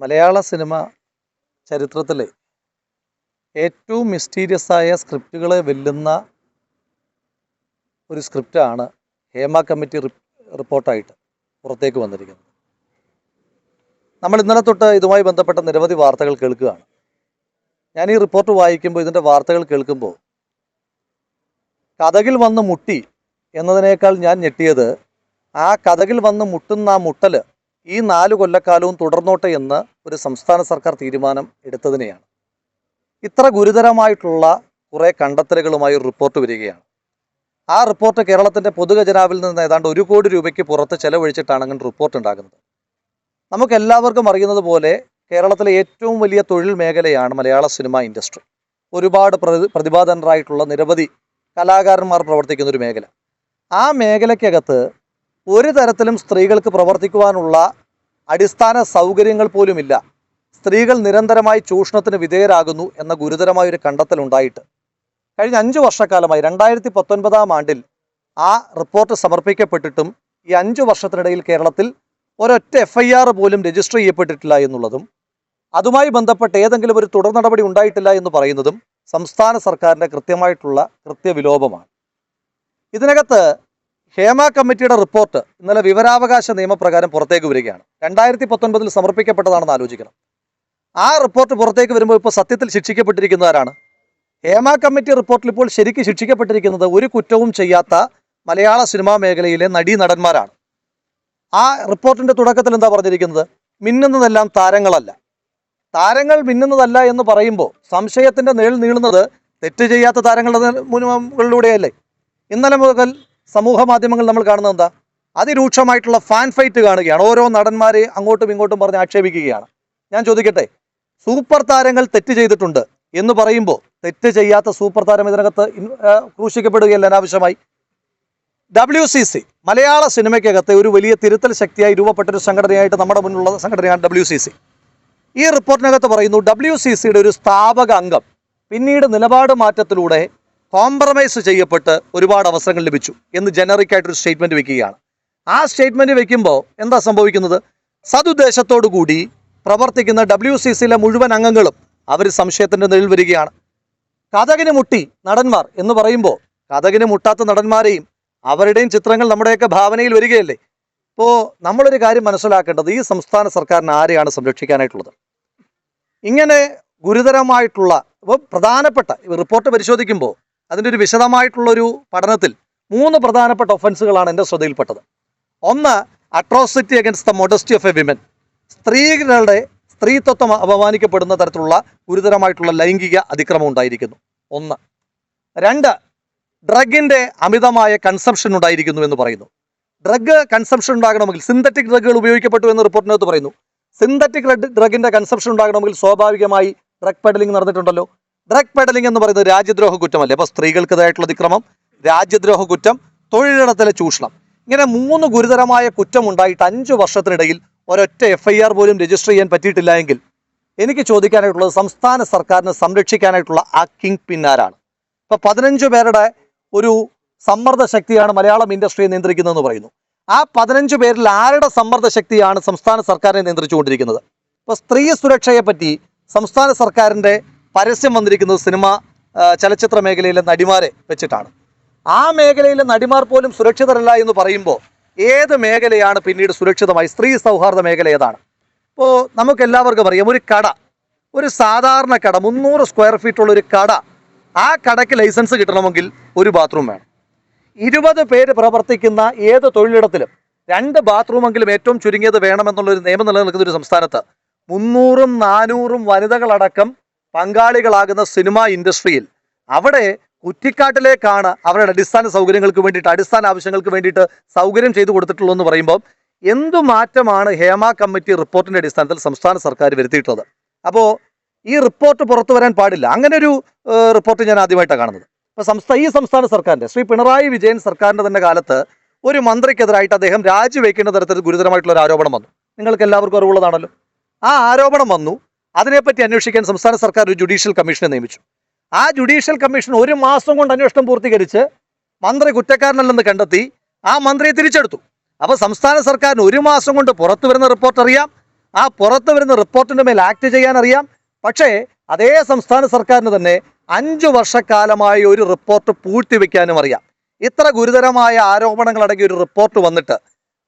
മലയാള cinema ചരിത്രത്തിലെ ഏറ്റവും mysterious ആയ സ്ക്രിപ്റ്റുകളെ വെല്ലുന്ന ഒരു സ്ക്രിപ്റ്റാണ് ഹേമ കമ്മിറ്റി റിപ്പ് റിപ്പോർട്ടായിട്ട് പുറത്തേക്ക് വന്നിരിക്കുന്നത്. നമ്മൾ ഇന്നലെ തൊട്ട് ഇതുമായി ബന്ധപ്പെട്ട നിരവധി വാർത്തകൾ കേൾക്കുകയാണ്. ഞാൻ ഈ റിപ്പോർട്ട് വായിക്കുമ്പോൾ ഇതിന്റെ വാർത്തകൾ കേൾക്കുമ്പോൾ കഥകിൽ വന്ന് മുട്ടി എന്നതിനേക്കാൾ ഞാൻ ഞെട്ടിയത് ആ കഥകിൽ വന്ന് മുട്ടുന്ന ആ മുട്ടൽ ഈ നാല് കൊല്ലക്കാലവും തുടർന്നോട്ടെ എന്ന് ഒരു സംസ്ഥാന സർക്കാർ തീരുമാനം എടുത്തതിനെയാണ്. ഇത്ര ഗുരുതരമായിട്ടുള്ള കുറേ കണ്ടെത്തലുകളുമായി ഒരു റിപ്പോർട്ട് വരികയാണ്. ആ റിപ്പോർട്ട് കേരളത്തിന്റെ പൊതുഖജനാവിൽ നിന്ന് ഏതാണ്ട് ഒരു കോടി രൂപയ്ക്ക് പുറത്ത് ചെലവഴിച്ചിട്ടാണ് അങ്ങനെ റിപ്പോർട്ട് ഉണ്ടാകുന്നത്. നമുക്ക് എല്ലാവർക്കും അറിയുന്നത് പോലെ കേരളത്തിലെ ഏറ്റവും വലിയ തൊഴിൽ മേഖലയാണ് മലയാള സിനിമ ഇൻഡസ്ട്രി. ഒരുപാട് പ്രതി പ്രതിഭാധനരായിട്ടുള്ള നിരവധി കലാകാരന്മാർ പ്രവർത്തിക്കുന്ന ഒരു മേഖല. ആ മേഖലയ്ക്കകത്ത് ഒരു തരത്തിലും സ്ത്രീകൾക്ക് പ്രവർത്തിക്കുവാനുള്ള അടിസ്ഥാന സൗകര്യങ്ങൾ പോലുമില്ല. സ്ത്രീകൾ നിരന്തരമായി ചൂഷണത്തിന് വിധേയരാകുന്നു എന്ന ഗുരുതരമായ ഒരു കണ്ടെത്തൽ ഉണ്ടായിട്ട്. കഴിഞ്ഞ അഞ്ച് വർഷക്കാലമായി രണ്ടായിരത്തി പത്തൊൻപതാം ആണ്ടിൽ ആ റിപ്പോർട്ട് സമർപ്പിക്കപ്പെട്ടിട്ടും ഈ അഞ്ച് വർഷത്തിനിടയിൽ കേരളത്തിൽ ഒരൊറ്റ എഫ് ഐ ആർ പോലും രജിസ്റ്റർ ചെയ്യപ്പെട്ടിട്ടില്ല എന്നുള്ളതും അതുമായി ബന്ധപ്പെട്ട് ഏതെങ്കിലും ഒരു തുടർ നടപടി ഉണ്ടായിട്ടില്ല എന്ന് പറയുന്നതും സംസ്ഥാന സർക്കാരിന്റെ കൃത്യമായിട്ടുള്ള കൃത്യവിലോപമാണ്. ഇതിനകത്ത് ഹേമ കമ്മിറ്റിയുടെ റിപ്പോർട്ട് ഇന്നലെ വിവരാവകാശ നിയമപ്രകാരം പുറത്തേക്ക് വരികയാണ്. രണ്ടായിരത്തി പത്തൊൻപതിൽ സമർപ്പിക്കപ്പെട്ടതാണെന്ന് ആലോചിക്കണം. ആ റിപ്പോർട്ട് പുറത്തേക്ക് വരുമ്പോൾ ഇപ്പോൾ സത്യത്തിൽ ശിക്ഷിക്കപ്പെട്ടിരിക്കുന്നവരാണ്. ഹേമ കമ്മിറ്റി റിപ്പോർട്ടിൽ ഇപ്പോൾ ശരിക്കും ശിക്ഷിക്കപ്പെട്ടിരിക്കുന്നത് ഒരു കുറ്റവും ചെയ്യാത്ത മലയാള സിനിമാ മേഖലയിലെ നടീ നടന്മാരാണ്. ആ റിപ്പോർട്ടിന്റെ തുടക്കത്തിൽ എന്താ പറഞ്ഞിരിക്കുന്നത്? മിന്നുന്നതെല്ലാം താരങ്ങളല്ല. താരങ്ങൾ മിന്നുന്നതല്ല എന്ന് പറയുമ്പോൾ സംശയത്തിന്റെ നിഴൽ നീളുന്നത് തെറ്റ് ചെയ്യാത്ത താരങ്ങളുടെ മുകളിലൂടെയല്ലേ? ഇന്നലെ മുതൽ സമൂഹ മാധ്യമങ്ങൾ നമ്മൾ കാണുന്നത് എന്താ? അതിരൂക്ഷമായിട്ടുള്ള ഫാൻ ഫൈറ്റ് കാണുകയാണ്. ഓരോ നടന്മാരെ അങ്ങോട്ടും ഇങ്ങോട്ടും പറഞ്ഞ് ആക്ഷേപിക്കുകയാണ്. ഞാൻ ചോദിക്കട്ടെ സൂപ്പർ താരങ്ങൾ തെറ്റ് ചെയ്തിട്ടുണ്ട് എന്ന് പറയുമ്പോൾ തെറ്റ് ചെയ്യാത്ത സൂപ്പർ താരം ഇതിനകത്ത് ക്രൂശിക്കപ്പെടുകയല്ല അനാവശ്യമായി. ഡബ്ല്യു സി സി മലയാള സിനിമയ്ക്കകത്തെ ഒരു വലിയ തിരുത്തൽ ശക്തിയായി രൂപപ്പെട്ട ഒരു സംഘടനയായിട്ട് നമ്മുടെ മുന്നിലുള്ള സംഘടനയാണ് ഡബ്ല്യു സി സി ഈ റിപ്പോർട്ടിനകത്ത് പറയുന്നു ഡബ്ല്യു സി സിയുടെ ഒരു സ്ഥാപക അംഗം പിന്നീട് നിലപാട് മാറ്റത്തിലൂടെ കോംപ്രമൈസ് ചെയ്യപ്പെട്ട് ഒരുപാട് അവസരങ്ങൾ ലഭിച്ചു എന്ന് ജനറിക് ആയിട്ടൊരു സ്റ്റേറ്റ്മെന്റ് വെക്കുകയാണ്. ആ സ്റ്റേറ്റ്മെന്റ് വെക്കുമ്പോൾ എന്താ സംഭവിക്കുന്നത്? സതുദ്ദേശത്തോടു കൂടി പ്രവർത്തിക്കുന്ന ഡബ്ല്യു സി സിയിലെ മുഴുവൻ അംഗങ്ങളും അവർ സംശയത്തിന്റെ നിഴൽ വരികയാണ്. കഥകിന് മുട്ടി നടന്മാർ എന്ന് പറയുമ്പോൾ കഥകിന് മുട്ടാത്ത നടന്മാരെയും അവരുടെയും ചിത്രങ്ങൾ നമ്മുടെയൊക്കെ ഭാവനയിൽ വരികയല്ലേ? ഇപ്പോൾ നമ്മളൊരു കാര്യം മനസ്സിലാക്കേണ്ടത് ഈ സംസ്ഥാന സർക്കാരിന് ആരെയാണ് സംരക്ഷിക്കാനായിട്ടുള്ളത്? ഇങ്ങനെ ഗുരുതരമായിട്ടുള്ള ഇപ്പോൾ പ്രധാനപ്പെട്ട റിപ്പോർട്ട് പരിശോധിക്കുമ്പോൾ അതിന്റെ ഒരു വിശദമായിട്ടുള്ള ഒരു പഠനത്തിൽ മൂന്ന് പ്രധാനപ്പെട്ട ഒഫൻസുകളാണ് എന്റെ ശ്രദ്ധയിൽപ്പെട്ടത്. ഒന്ന് atrocity against the modesty of a women സ്ത്രീകളുടെ സ്ത്രീത്വത്വം അപമാനിക്കപ്പെടുന്ന തരത്തിലുള്ള ഗുരുതരമായിട്ടുള്ള ലൈംഗിക അതിക്രമം ഉണ്ടായിരിക്കുന്നു. ഒന്ന്. രണ്ട് ഡ്രഗിന്റെ അമിതമായ കൺസംഷൻ ഉണ്ടായിരിക്കുന്നു എന്ന് പറയുന്നു. ഡ്രഗ് കൺസംഷൻ ഉണ്ടാകണമെങ്കിൽ സിന്തറ്റിക് ഡ്രഗുകൾ ഉപയോഗിക്കപ്പെട്ടു എന്ന് റിപ്പോർട്ടിനകത്ത് പറയുന്നു. സിന്തറ്റിക് ഡ്രഗിന്റെ കൺസംഷൻ ഉണ്ടാകണമെങ്കിൽ സ്വാഭാവികമായി ഡ്രഗ് പെഡലിംഗ് നടന്നിട്ടുണ്ടല്ലോ. ഡ്രഗ് പെഡലിംഗ് എന്ന് പറയുന്നത് രാജ്യദ്രോഹ കുറ്റമല്ലേ? അപ്പോൾ സ്ത്രീകൾക്കെതിരായിട്ടുള്ള അതിക്രമം രാജ്യദ്രോഹ കുറ്റം തൊഴിലിടത്തിലെ ചൂഷണം. ഇങ്ങനെ മൂന്ന് ഗുരുതരമായ കുറ്റം ഉണ്ടായിട്ട് അഞ്ച് വർഷത്തിനിടയിൽ ഒരൊറ്റ എഫ് ഐ ആർ പോലും രജിസ്റ്റർ ചെയ്യാൻ പറ്റിയിട്ടില്ല എങ്കിൽ എനിക്ക് ചോദിക്കാനായിട്ടുള്ളത് സംസ്ഥാന സർക്കാരിനെ സംരക്ഷിക്കാനായിട്ടുള്ള ആ കിങ് പിന്നാരാണ് ഇപ്പൊ പതിനഞ്ച് പേരുടെ ഒരു സമ്മർദ്ദ ശക്തിയാണ് മലയാളം ഇൻഡസ്ട്രിയെ നിയന്ത്രിക്കുന്നതെന്ന് പറയുന്നു. ആ പതിനഞ്ച് പേരിൽ ആരുടെ സമ്മർദ്ദ ശക്തിയാണ് സംസ്ഥാന സർക്കാരിനെ നിയന്ത്രിച്ചുകൊണ്ടിരിക്കുന്നത്? ഇപ്പൊ സ്ത്രീ സുരക്ഷയെപ്പറ്റി സംസ്ഥാന സർക്കാരിന്റെ പരസ്യം വന്നിരിക്കുന്നത് സിനിമ ചലച്ചിത്ര മേഖലയിലെ നടിമാരെ വെച്ചിട്ടാണ്. ആ മേഖലയിലെ നടിമാർ പോലും സുരക്ഷിതരല്ല എന്ന് പറയുമ്പോൾ ഏത് മേഖലയാണ് പിന്നീട് സുരക്ഷിതമായി? സ്ത്രീ സൗഹാർദ്ദ മേഖല ഏതാണ്? ഇപ്പോൾ നമുക്ക് എല്ലാവർക്കും അറിയാം ഒരു കട ഒരു സാധാരണ കട മുന്നൂറ് സ്ക്വയർ ഫീറ്റ് ഉള്ള ഒരു കട ആ കടയ്ക്ക് ലൈസൻസ് കിട്ടണമെങ്കിൽ ഒരു ബാത്റൂം വേണം. ഇരുപത് പേര് പ്രവർത്തിക്കുന്ന ഏത് തൊഴിലിടത്തിലും രണ്ട് ബാത്റൂമെങ്കിലും ഏറ്റവും ചുരുങ്ങിയത് വേണമെന്നുള്ളൊരു നിയമം നിലനിൽക്കുന്ന ഒരു സംസ്ഥാനത്ത് മുന്നൂറും നാനൂറും വനിതകളടക്കം പങ്കാളികളാകുന്ന സിനിമാ ഇൻഡസ്ട്രിയിൽ അവിടെ കുറ്റിക്കാട്ടിലേക്കാണ് അവരുടെ അടിസ്ഥാന സൗകര്യങ്ങൾക്ക് വേണ്ടിയിട്ട് അടിസ്ഥാന ആവശ്യങ്ങൾക്ക് വേണ്ടിയിട്ട് സൗകര്യം ചെയ്തു കൊടുത്തിട്ടുള്ളൂ എന്ന് പറയുമ്പോൾ എന്തു മാറ്റമാണ് ഹേമ കമ്മിറ്റി റിപ്പോർട്ടിന്റെ അടിസ്ഥാനത്തിൽ സംസ്ഥാന സർക്കാർ വരുത്തിയിട്ടുള്ളത്? അപ്പോൾ ഈ റിപ്പോർട്ട് പുറത്തു വരാൻ പാടില്ല. അങ്ങനെ ഒരു റിപ്പോർട്ട് ഞാൻ ആദ്യമായിട്ടാണ് കാണുന്നത്. ഇപ്പോൾ സംസ്ഥാന ഈ സംസ്ഥാന സർക്കാരിന്റെ ശ്രീ പിണറായി വിജയൻ സർക്കാരിന്റെ തന്നെ കാലത്ത് ഒരു മന്ത്രിക്കെതിരായിട്ട് അദ്ദേഹം രാജിവെക്കേണ്ട തരത്തിൽ ഗുരുതരമായിട്ടുള്ള ഒരു ആരോപണം വന്നു. നിങ്ങൾക്ക് എല്ലാവർക്കും അറിവുള്ളതാണല്ലോ. ആ ആരോപണം വന്നു. അതിനെപ്പറ്റി അന്വേഷിക്കാൻ സംസ്ഥാന സർക്കാർ ഒരു ജുഡീഷ്യൽ കമ്മീഷനെ നിയമിച്ചു. ആ ജുഡീഷ്യൽ കമ്മീഷൻ ഒരു മാസം കൊണ്ട് അന്വേഷണം പൂർത്തീകരിച്ച് മന്ത്രി കുറ്റക്കാരനല്ലെന്ന് കണ്ടെത്തി ആ മന്ത്രിയെ തിരിച്ചെടുത്തു. അപ്പോൾ സംസ്ഥാന സർക്കാരിന് ഒരു മാസം കൊണ്ട് പുറത്തു വരുന്ന റിപ്പോർട്ട് അറിയാം. ആ പുറത്തു വരുന്ന റിപ്പോർട്ടിന്റെ മേൽ ആക്ട് ചെയ്യാൻ അറിയാം. പക്ഷേ അതേ സംസ്ഥാന സർക്കാരിന് തന്നെ അഞ്ചു വർഷക്കാലമായി ഒരു റിപ്പോർട്ട് പൂഴ്ത്തിവെക്കാനും അറിയാം. ഇത്ര ഗുരുതരമായ ആരോപണങ്ങളടങ്ങിയ ഒരു റിപ്പോർട്ട് വന്നിട്ട്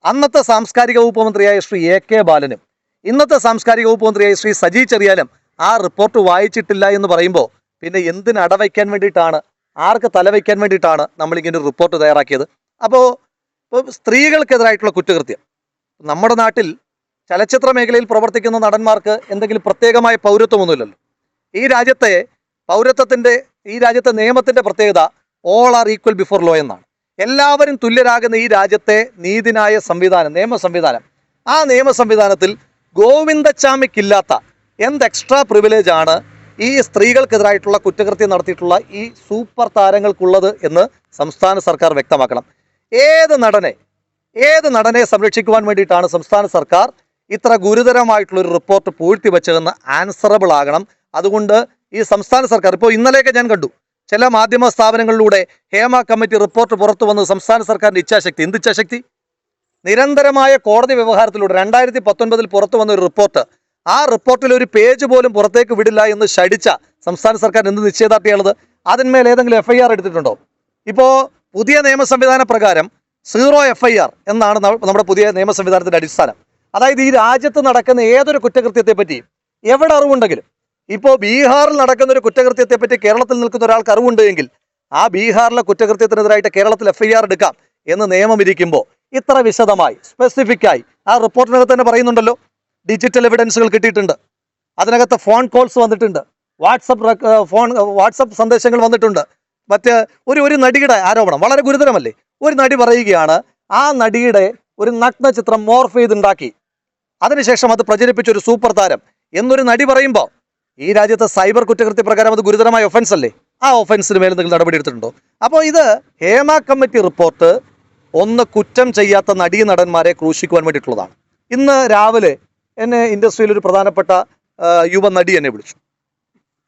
അന്നത്തെ സാംസ്കാരിക വകുപ്പ് മന്ത്രിയായ ശ്രീ എ കെ ബാലനും ഇന്നത്തെ സാംസ്കാരിക വകുപ്പ് മന്ത്രിയായ ശ്രീ സജി ചെറിയാലും ആ റിപ്പോർട്ട് വായിച്ചിട്ടില്ല എന്ന് പറയുമ്പോൾ പിന്നെ എന്തിന് അടവയ്ക്കാൻ വേണ്ടിയിട്ടാണ്? ആർക്ക് തലവയ്ക്കാൻ വേണ്ടിയിട്ടാണ് നമ്മളിങ്ങനെ ഒരു റിപ്പോർട്ട് തയ്യാറാക്കിയത്? അപ്പോൾ ഇപ്പോൾ സ്ത്രീകൾക്കെതിരായിട്ടുള്ള കുറ്റകൃത്യം. നമ്മുടെ നാട്ടിൽ ചലച്ചിത്ര മേഖലയിൽ പ്രവർത്തിക്കുന്ന നടന്മാർക്ക് എന്തെങ്കിലും പ്രത്യേകമായ പൗരത്വമൊന്നുമില്ലല്ലോ. ഈ രാജ്യത്തെ പൗരത്വത്തിന്റെ ഈ രാജ്യത്തെ നിയമത്തിന്റെ പ്രത്യേകത all are equal before law എന്നാണ്. എല്ലാവരും തുല്യരാകുന്ന ഈ രാജ്യത്തെ നീതിനായ സംവിധാനം നിയമ സംവിധാനം. ആ നിയമ സംവിധാനത്തിൽ ഗോവിന്ദച്ചാമിക്കില്ലാത്ത എന്ത് എക്സ്ട്രാ പ്രിവിലേജ് ആണ് ഈ സ്ത്രീകൾക്കെതിരായിട്ടുള്ള കുറ്റകൃത്യം നടത്തിയിട്ടുള്ള ഈ സൂപ്പർ താരങ്ങൾക്കുള്ളത് എന്ന് സംസ്ഥാന സർക്കാർ വ്യക്തമാക്കണം. ഏത് നടനെ ഏത് നടനെ സംരക്ഷിക്കുവാൻ വേണ്ടിയിട്ടാണ് സംസ്ഥാന സർക്കാർ ഇത്ര ഗുരുതരമായിട്ടുള്ള ഒരു റിപ്പോർട്ട് പൂഴ്ത്തി വെച്ചതെന്ന് ആൻസറബിൾ ആകണം. അതുകൊണ്ട് ഈ സംസ്ഥാന സർക്കാർ ഇപ്പോൾ ഇന്നലെയൊക്കെ ഞാൻ കണ്ടു ചില മാധ്യമ സ്ഥാപനങ്ങളിലൂടെ ഹേമ കമ്മിറ്റി റിപ്പോർട്ട് പുറത്തു വന്നത് സംസ്ഥാന സർക്കാരിന്റെ ഇച്ഛാശക്തി. എന്ത് ഇച്ഛാശക്തി? നിരന്തരമായ കോടതി വ്യവഹാരത്തിലൂടെ രണ്ടായിരത്തി പത്തൊൻപതിൽ പുറത്തു വന്ന ഒരു റിപ്പോർട്ട്. ആ റിപ്പോർട്ടിൽ ഒരു പേജ് പോലും പുറത്തേക്ക് വിടില്ല എന്ന് ശടിച്ച സംസ്ഥാന സർക്കാർ എന്ത് നിശ്ചയദാർഢ്യമുള്ളത് അതിന്മേൽ ഏതെങ്കിലും എഫ് ഐ ആർ എടുത്തിട്ടുണ്ടോ? ഇപ്പോൾ പുതിയ നിയമ സംവിധാന പ്രകാരം സീറോ എഫ് ഐ ആർ എന്നാണ് നമ്മുടെ പുതിയ നിയമ സംവിധാനത്തിന്റെ അടിസ്ഥാനം. അതായത് ഈ രാജ്യത്ത് നടക്കുന്ന ഏതൊരു കുറ്റകൃത്യത്തെപ്പറ്റി എവിടെ അറിവുണ്ടെങ്കിലും ഇപ്പോൾ ബീഹാറിൽ നടക്കുന്ന ഒരു കുറ്റകൃത്യത്തെപ്പറ്റി കേരളത്തിൽ നിൽക്കുന്ന ഒരാൾക്ക് അറിവുണ്ട് എങ്കിൽ ആ ബീഹാറിലെ കുറ്റകൃത്യത്തിനെതിരായിട്ട് കേരളത്തിൽ എഫ് ഐ ആർ എടുക്കാം എന്ന് നിയമം ഇരിക്കുമ്പോൾ ഇത്ര വിശദമായി സ്പെസിഫിക്കായി ആ റിപ്പോർട്ടിനകത്ത് തന്നെ പറയുന്നുണ്ടല്ലോ. ഡിജിറ്റൽ എവിഡൻസുകൾ കിട്ടിയിട്ടുണ്ട്. അതിനകത്ത് ഫോൺ കോൾസ് വന്നിട്ടുണ്ട്. വാട്സപ്പ് ഫോൺ വാട്സപ്പ് സന്ദേശങ്ങൾ വന്നിട്ടുണ്ട്. മറ്റ് ഒരു ഒരു നടിയുടെ ആരോപണം വളരെ ഗുരുതരമല്ലേ? ഒരു നടി പറയുകയാണ് ആ നടിയുടെ ഒരു നഗ്ന ചിത്രം മോർഫ് ചെയ്തുണ്ടാക്കി. അതിനുശേഷം അത് പ്രചരിപ്പിച്ച ഒരു സൂപ്പർ താരം എന്നൊരു നടി പറയുമ്പോൾ ഈ രാജ്യത്തെ സൈബർ കുറ്റകൃത്യ പ്രകാരം അത് ഗുരുതരമായ ഒഫൻസ് അല്ലേ? ആ ഒഫൻസിന് മേൽ എന്തെങ്കിലും നടപടി എടുത്തിട്ടുണ്ടോ? അപ്പോൾ ഇത് ഹേമ കമ്മിറ്റി റിപ്പോർട്ട് ഒന്ന് കുറ്റം ചെയ്യാത്ത നടീ നടന്മാരെ ക്രൂശിക്കുവാൻ വേണ്ടിയിട്ടുള്ളതാണ്. ഇന്ന് രാവിലെ എന്നെ ഇൻഡസ്ട്രിയിൽ ഒരു പ്രധാനപ്പെട്ട യുവ നടി എന്നെ വിളിച്ചു.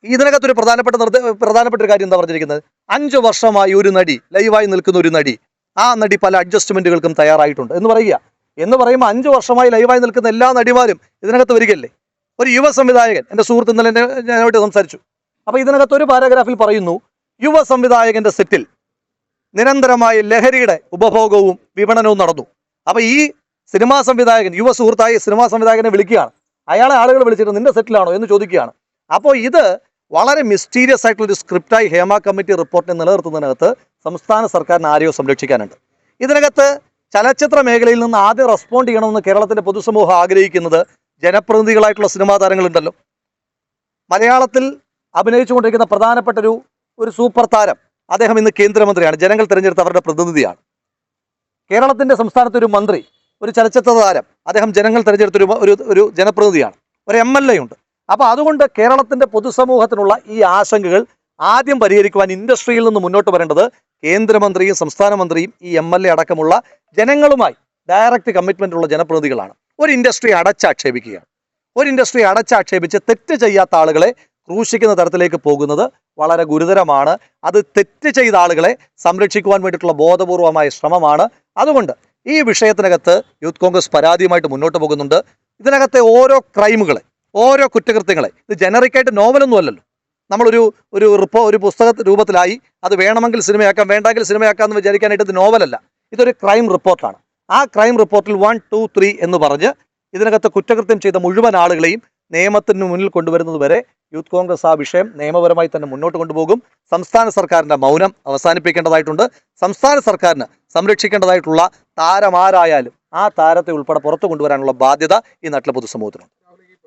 ഇതിനകത്തൊരു പ്രധാനപ്പെട്ട നിർദ്ദേ പ്രധാനപ്പെട്ട ഒരു കാര്യം എന്താ പറഞ്ഞിരിക്കുന്നത്? അഞ്ച് വർഷമായി ഒരു നടി ലൈവായി നിൽക്കുന്ന ഒരു നടി ആ നടി പല അഡ്ജസ്റ്റ്മെന്റുകൾക്കും തയ്യാറായിട്ടുണ്ട്. എന്ന് പറയുക. എന്ന് പറയുമ്പോൾ അഞ്ച് വർഷമായി ലൈവായി നിൽക്കുന്ന എല്ലാ നടിമാരും ഇതിനകത്ത് വരികയല്ലേ? ഒരു യുവ സംവിധായകൻ എന്റെ സുഹൃത്ത് ഇന്നലെ എന്നെ ഞാനായിട്ട് സംസാരിച്ചു. അപ്പോൾ ഇതിനകത്ത് ഒരു പാരാഗ്രാഫിൽ പറയുന്നു യുവ സംവിധായകന്റെ സെറ്റിൽ നിരന്തരമായ ലഹരിയുടെ ഉപഭോഗവും വിപണനവും നടന്നു. അപ്പോൾ ഈ സിനിമാ സംവിധായകൻ യുവ സുഹൃത്തായി സിനിമാ സംവിധായകനെ വിളിക്കുകയാണ്. അയാളെ ആളുകൾ വിളിച്ചിട്ട് നിന്റെ സെറ്റിലാണോ എന്ന് ചോദിക്കുകയാണ്. അപ്പോൾ ഇത് വളരെ മിസ്റ്റീരിയസ് ആയിട്ടുള്ള ഒരു സ്ക്രിപ്റ്റായി ഹേമ കമ്മിറ്റി റിപ്പോർട്ടിനെ നിലനിർത്തുന്നതിനകത്ത് സംസ്ഥാന സർക്കാരിന് ആരെയോ സംരക്ഷിക്കാനുണ്ട്. ഇതിനകത്ത് ചലച്ചിത്ര മേഖലയിൽ നിന്ന് ആദ്യം റെസ്പോണ്ട് ചെയ്യണമെന്ന് കേരളത്തിന്റെ പൊതുസമൂഹം ആഗ്രഹിക്കുന്നത് ജനപ്രതിനിധികളായിട്ടുള്ള സിനിമാ താരങ്ങളുണ്ടല്ലോ. മലയാളത്തിൽ അഭിനയിച്ചുകൊണ്ടിരിക്കുന്ന പ്രധാനപ്പെട്ട ഒരു ഒരു സൂപ്പർ താരം അദ്ദേഹം ഇന്ന് കേന്ദ്രമന്ത്രിയാണ്. ജനങ്ങൾ തിരഞ്ഞെടുത്ത അവരുടെ പ്രതിനിധിയാണ്. കേരളത്തിന്റെ സംസ്ഥാനത്തെ ഒരു മന്ത്രി ഒരു ചലച്ചിത്ര താരം അദ്ദേഹം ജനങ്ങൾ തിരഞ്ഞെടുത്തൊരു ഒരു ഒരു ജനപ്രതിനിധിയാണ്. ഒരു എം എൽ എ ഉണ്ട്. അപ്പോൾ അതുകൊണ്ട് കേരളത്തിന്റെ പൊതുസമൂഹത്തിനുള്ള ഈ ആശങ്കകൾ ആദ്യം പരിഹരിക്കുവാൻ ഇൻഡസ്ട്രിയിൽ നിന്ന് മുന്നോട്ട് വരേണ്ടത് കേന്ദ്രമന്ത്രിയും സംസ്ഥാന മന്ത്രിയും ഈ എം എൽ എ അടക്കമുള്ള ജനങ്ങളുമായി ഡയറക്റ്റ് കമ്മിറ്റ്മെന്റ് ഉള്ള ജനപ്രതിനിധികളാണ്. ഒരു ഇൻഡസ്ട്രി അടച്ചാക്ഷേപിക്കുകയാണ്. ഒരു ഇൻഡസ്ട്രി അടച്ചാക്ഷേപിച്ച് തെറ്റ് ചെയ്യാത്ത ആളുകളെ ക്രൂശിക്കുന്ന തരത്തിലേക്ക് പോകുന്നത് വളരെ ഗുരുതരമാണ്. അത് തെറ്റ് ചെയ്ത ആളുകളെ സംരക്ഷിക്കുവാൻ വേണ്ടിയിട്ടുള്ള ബോധപൂർവമായ ശ്രമമാണ്. അതുകൊണ്ട് ഈ വിഷയത്തിനകത്ത് യൂത്ത് കോൺഗ്രസ് പരാതിയുമായിട്ട് മുന്നോട്ട് പോകുന്നുണ്ട്. ഇതിനകത്തെ ഓരോ ക്രൈമുകളെ ഓരോ കുറ്റകൃത്യങ്ങളെ ഇത് ജനറിക്കായിട്ട് നോവലൊന്നും അല്ലല്ലോ. നമ്മളൊരു ഒരു റിപ്പോ ഒരു പുസ്തക രൂപത്തിലായി അത് വേണമെങ്കിൽ സിനിമയാക്കാം വേണ്ടെങ്കിൽ സിനിമയാക്കാം എന്ന് വിചാരിക്കാനായിട്ട് ഇത് നോവലല്ല. ഇതൊരു ക്രൈം റിപ്പോർട്ടാണ്. ആ ക്രൈം റിപ്പോർട്ടിൽ വൺ ടു ത്രീ എന്ന് പറഞ്ഞ് ഇതിനകത്ത് കുറ്റകൃത്യം ചെയ്ത മുഴുവൻ ആളുകളെയും നിയമത്തിന് മുന്നിൽ കൊണ്ടുവരുന്നത് വരെ യൂത്ത് കോൺഗ്രസ് ആ വിഷയം നിയമപരമായി തന്നെ മുന്നോട്ട് കൊണ്ടുപോകും. സംസ്ഥാന സർക്കാരിന്റെ മൗനം അവസാനിപ്പിക്കേണ്ടതായിട്ടുണ്ട്. സംസ്ഥാന സർക്കാരിന് സംരക്ഷിക്കേണ്ടതായിട്ടുള്ള താരമാരായാലും ആ താരത്തെ ഉൾപ്പെടെ പുറത്തു കൊണ്ടുവരാനുള്ള ബാധ്യത ഈ നാട്ടിലെ പൊതുസമൂഹത്തിനുണ്ട്.